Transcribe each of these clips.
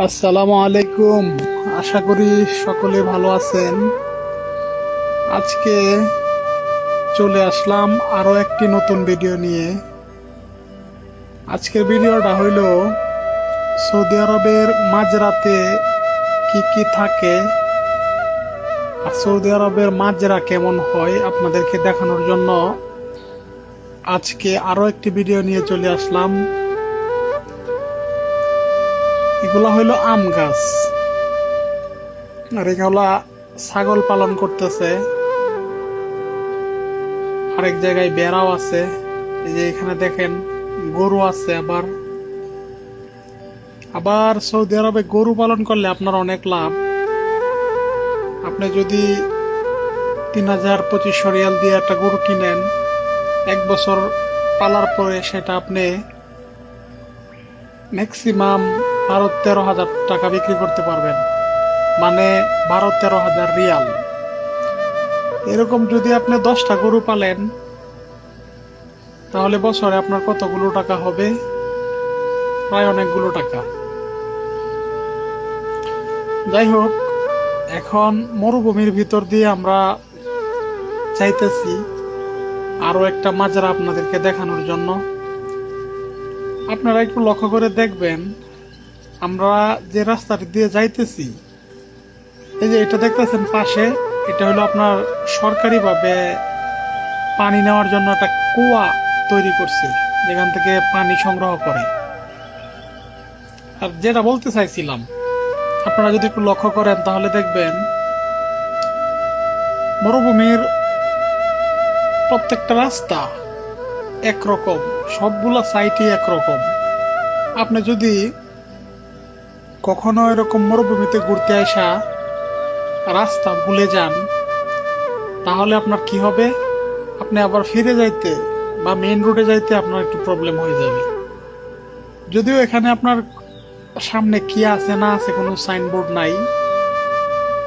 আসসালামু আলাইকুম। আশা করি সকলে ভালো আছেন। আজকে চলে আসলাম আরও একটি নতুন ভিডিও নিয়ে। আজকের ভিডিওটা হইল, সৌদি আরবের মাঝরাতে কি কি থাকে আর সৌদি আরবের মাঝরা কেমন হয় আপনাদেরকে দেখানোর জন্য আজকে আরও একটি ভিডিও নিয়ে চলে আসলাম। এগুলা হইল আম গাছ। আর এগুলা ছাগল পালন করতেছে। আরেক জায়গায় বেড়াও আছে। এই যে এখানে দেখেন গরু আছে আবার। আবার সৌদি আরবে গরু পালন করলে আপনার অনেক লাভ। আপনি যদি তিন হাজার পঁচিশশো রিয়াল দিয়ে একটা গরু কিনেন, এক বছর পালার পরে সেটা আপনি ম্যাক্সিমাম বারো তেরো হাজার টাকা বিক্রি করতে পারবেন। মানে বারো তেরো হাজার রিয়াল। এরকম যদি আপনি দশটা গরু পালেন, তাহলে বছরে আপনার কতগুলো টাকা হবে? প্রায় অনেকগুলো টাকা। যাই হোক, এখন মরুভূমির ভিতর দিয়ে আমরা চাইতেছি আরও একটা মাজরা আপনাদেরকে দেখানোর জন্য। আপনারা একটু লক্ষ্য করে দেখবেন আমরা যে রাস্তাটি দিয়ে যাইতেছি, এই যে এটা দেখতেছেন পাশে, এটা হলো আপনার সরকারিভাবে পানি নেওয়ার জন্য একটা কুয়া তৈরি করছে, যেখান থেকে পানি সংগ্রহ করে। আর যেটা বলতে চাইছিলাম, আপনারা যদি একটু লক্ষ্য করেন তাহলে দেখবেন, মরুভূমির প্রত্যেকটা রাস্তা একরকম, সবগুলা সাইটই একরকম। আপনি যদি কখনো এরকম মরুভূমিতে ঘুরতে আসা রাস্তা ভুলে যান, তাহলে আপনার কি হবে? আপনি আবার ফিরে যাইতে বা মেইন রোডে যাইতে আপনার একটু প্রবলেম হয়ে যাবে। যদিও এখানে আপনার সামনে কি আছে না আছে কোনো সাইনবোর্ড নাই,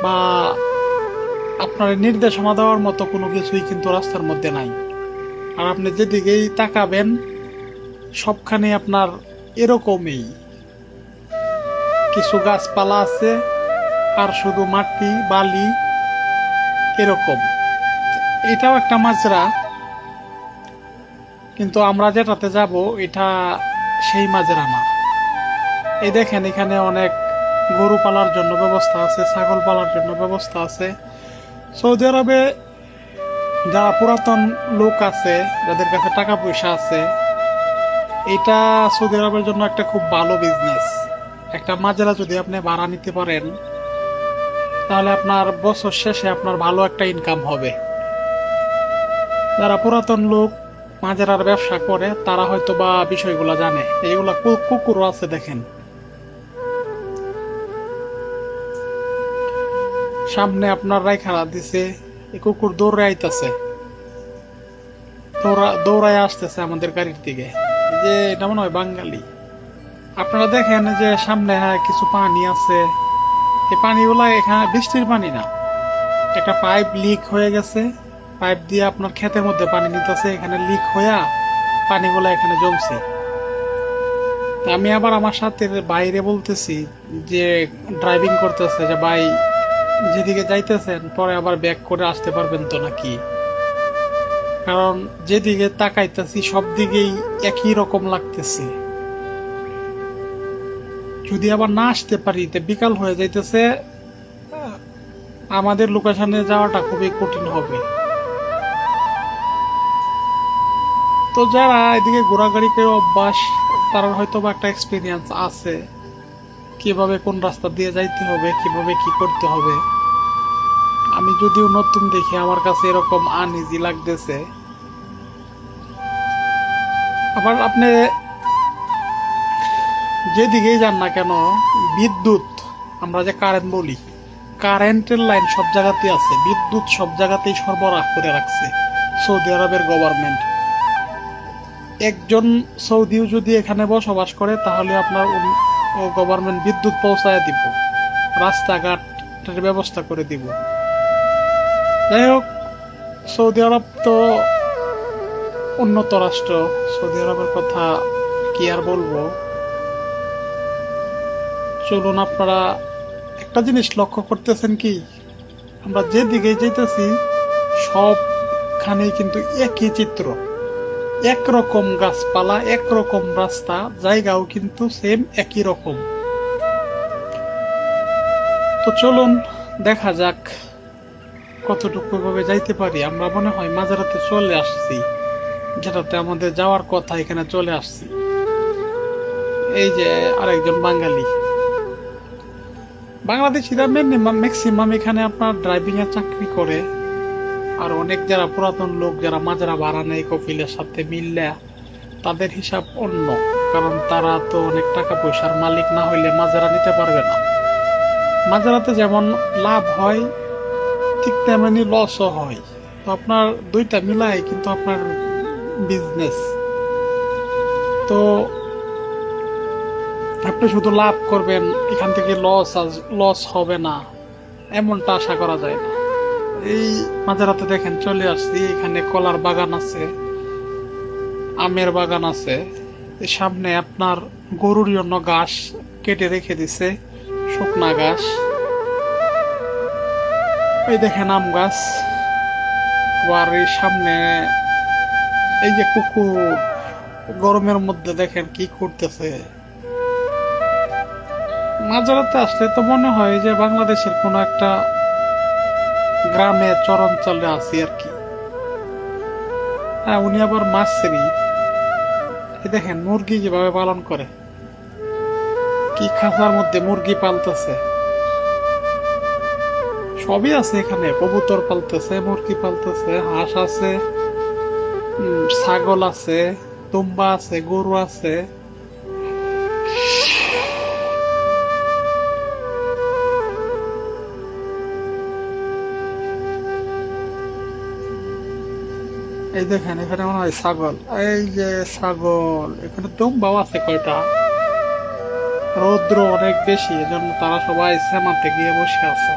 বা আপনার নির্দেশনা দেওয়ার মতো কোনো কিছুই কিন্তু রাস্তার মধ্যে নাই। আর আপনি যেদিকেই তাকাবেন সবখানে আপনার এরকমই। কিছু গাছপালা আছে, আর শুধু মাটি, বালি, এরকম। এটাও একটা মাজরা, কিন্তু আমরা যেটাতে যাব, এটা সেই মাজরা না। এই দেখেন, এখানে অনেক গরু পালার জন্য ব্যবস্থা আছে, ছাগল পালার জন্য ব্যবস্থা আছে। সৌদি আরবে যারা পুরাতন লোক আছে, যাদের কাছে টাকা পয়সা আছে, এটা সৌদি আরবের জন্য একটা খুব ভালো বিজনেস একটা মাজরা যদি আপনি ভাড়া নিতে পারেন, তাহলে আপনার বছর শেষে আপনার ভালো একটা ইনকাম হবে। যারা পুরাতন লোক মাজরার ব্যবসা করে, তারা হয়তো বা বিষয়গুলো জানে। এইগুলা কুকুরও আছে দেখেন। সামনে আপনার রাইখারা দিছে, এই কুকুর দৌড়ে আইতাছে। দৌড়া- দৌড়ায় আসতেছে আমাদের গাড়ির দিকে। যে, এটা মনে হয় বাঙালি। আপনারা দেখেন যে সামনে হ্যাঁ কিছু পানি আছে। এই পানিগুলা এখানে বৃষ্টির পানি না। একটা পাইপ লিক হয়ে গেছে। পাইপ দিয়ে আপনার ক্ষেতের মধ্যে পানি নিতেছে। এখানে লিক হইয়া পানিগুলা এখানে জমছে। আমি আবার আমার সাথে বাইরে বলতেছি যে ড্রাইভিং করতেছে যে, ভাই, যেদিকে যাইতেছেন, পরে আবার ব্যাক করে আসতে পারবেন তো নাকি? কারণ যেদিকে তাকাইতেছি সব দিকেই একই রকম লাগতেছে। যদি আবার না আসতে পারি, তে বিকাল হয়ে যাইতেছে, আমাদের লোকেশনে যাওয়াটা খুবই কঠিন হবে। তো যারা এদিকে ঘোরাঘুরি করে অভ্যাস তার হয়তো বা একটা এক্সপিরিয়েন্স আছে, কীভাবে কোন রাস্তা দিয়ে যাইতে হবে, কীভাবে কি করতে হবে। আমি যদিও নতুন দেখি, আমার কাছে এরকম আনইজি লাগতেছে। আবার আপনি যেদিকেই যান না কেন, বিদ্যুৎ, আমরা যে কারেন্ট বলি কারেন্টের লাইন সব জায়গাতেই আছে, বিদ্যুৎ সব জায়গাতেই সরবরাহ করে রাখছে সৌদি আরবের গভর্নমেন্ট একজন সৌদিও যদি এখানে বসবাস করে, তাহলে আপনার গভর্নমেন্ট বিদ্যুৎ পৌঁছায় দিব, রাস্তাঘাটের ব্যবস্থা করে দিব। যাই হোক, সৌদি আরব তো উন্নত রাষ্ট্র, সৌদি আরবের কথা কি আর বলব? চলুন আপনারা একটা জিনিস লক্ষ্য করতেছেন কি? আমরা যেদিকে যেতেছি সবখানেই কিন্তু একই চিত্র। একরকম গাছপালা, একরকম রাস্তা, জায়গাও কিন্তু সেম একই রকম। তো চলুন দেখা যাক কতটুকু ভাবে যাইতে পারি। আমরা মনে হয় মাঝরাতে চলে আসছি। যেটাতে আমাদের যাওয়ার কথা এখানে চলে আসছি। এই যে আরেকজন বাঙালি। বাংলাদেশিরা ম্যাক্সিমাম এখানে আপনার ড্রাইভিং এর চাকরি করে। আর অনেক যারা পুরাতন লোক, যারা মাজরা ভাড়া নেয় কপিলের সাথে মিললে তাদের হিসাব অন্য। কারণ তারা তো অনেক টাকা পয়সার মালিক, না হইলে মাজরা নিতে পারবে না। মাজারাতে যেমন লাভ হয়, ঠিক তেমনি লসও হয়। তো আপনার দুইটা মিলাই কিন্তু আপনার বিজনেস তো আপনি শুধু লাভ করবেন, এখান থেকে লস লস হবে না। এমনটা আশা করা যায় না। এই মাঝরাতে দেখেন, চলে আসছি, এখানে কলার বাগান আছে, আমের বাগান আছে। সামনে আপনার গরুর জন্য ঘাস কেটে রেখে দিছে, শুকনা ঘাস। এই দেখেন আম গাছ। আবার এই সামনে এই যে কুকুর, গরমের মধ্যে দেখেন কি করতেছে। মাঝরাতে আসলে তো মনে হয় যে বাংলাদেশের কোনো একটা গ্রামে চরঞ্চলে আছি আর কি। হ্যাঁ উনি আবার মাছেরই। এই দেখেন, মুরগি কীভাবে পালন করে, কি খাঁচার মধ্যে মুরগি পালতেছে। সবই আছে এখানে, কবুতর পালতেছে, মুরগি পালতেছে, হাঁস আছে ছাগল আছে তুম্বা আছে, গরু আছে। এই দেখেন, এখানে মনে হয় ছাগল। এই যে ছাগল, এখানে দুম্বাও আছে কয়টা? রৌদ্র অনেক বেশি, এজন্য তারা সবাই সেমাতে গিয়ে বসে আছে।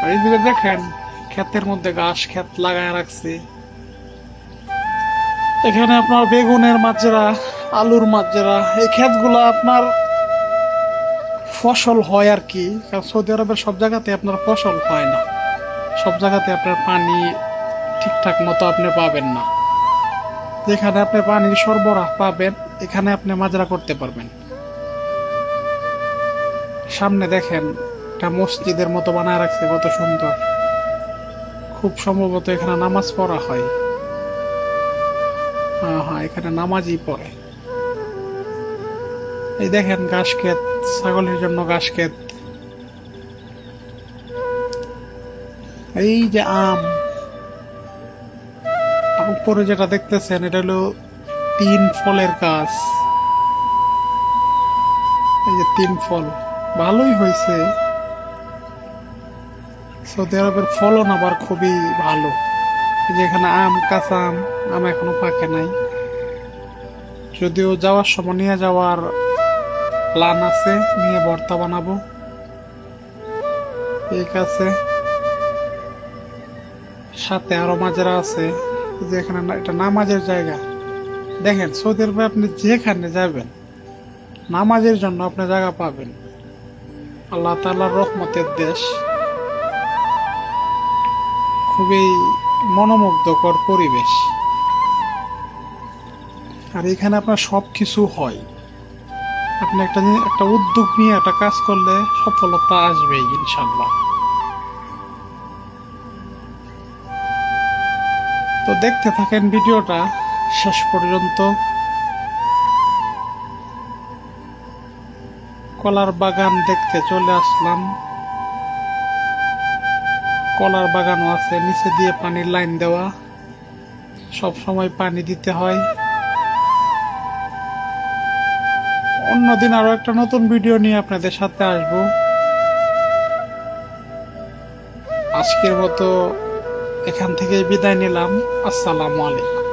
আর এইদিকে দেখেন, ক্ষেতের মধ্যে ঘাস ক্ষেত লাগায় রাখছি। এখানে আপনার বেগুনের মাজরা, আলুর মাজরা, এই ক্ষেতগুলো আপনার ফসল হয় আর কি। কারণ সৌদি আরবের সব জায়গাতে আপনার ফসল হয় না। সব জায়গাতে আপনার পানি ঠিকঠাক মতো আপনি পাবেন না। যেখানে আপনি পানির সরবরাহ পাবেন, এখানে আপনি মাজরা করতে পারবেন। সামনে দেখেন, একটা মসজিদের মতো বানায় রাখছে, কত সুন্দর। খুব সম্ভবত এখানে নামাজ পড়া হয়। হ্যাঁ হ্যাঁ এখানে নামাজই পড়ে। এই দেখেন ঘাস ক্ষেত, ছাগলের জন্য ঘাস ক্ষেত। এই যে আম উপরে যেটা দেখতেছেন, এটা হলো তিন ফলের গাছ। এই যে তিন ফল, ভালোই হয়েছে। সৌদি আরবের ফলন আবার খুবই ভালো। এই যে এখানে আম, কাঁচা আম আম এখনও পাকে নাই। যদিও যাওয়ার সময় নিয়ে যাওয়ার প্ল্যান আছে, নিয়ে ভর্তা বানাবো। ঠিক আছে। সাথে আরও মাজরা আছে। যে এখানে এটা নামাজের জায়গা। দেখেন, সৌদি আরবে আপনি যেখানে যাবেন, নামাজের জন্য আপনি জায়গা পাবেন। আল্লাহ তাআলার রহমতের দেশ খুবই মনোমুগ্ধকর পরিবেশ। আর এখানে আপনার সবকিছু হয়। আপনি একটা একটা উদ্যোগ নিয়ে একটা কাজ করলে সফলতা আসবেই ইনশাল্লাহ তো দেখতে থাকেন ভিডিওটা শেষ পর্যন্ত। কলার বাগান দেখতে চলে আসলাম। কলার বাগানও আছে, নিচে দিয়ে পানির লাইন দেওয়া। সব সময় পানি দিতে হয়। অন্যদিন আরও একটা নতুন ভিডিও নিয়ে আপনাদের সাথে আসব। আজকের মতো এখান থেকে বিদায় নিলাম। আসসালামু আলাইকুম।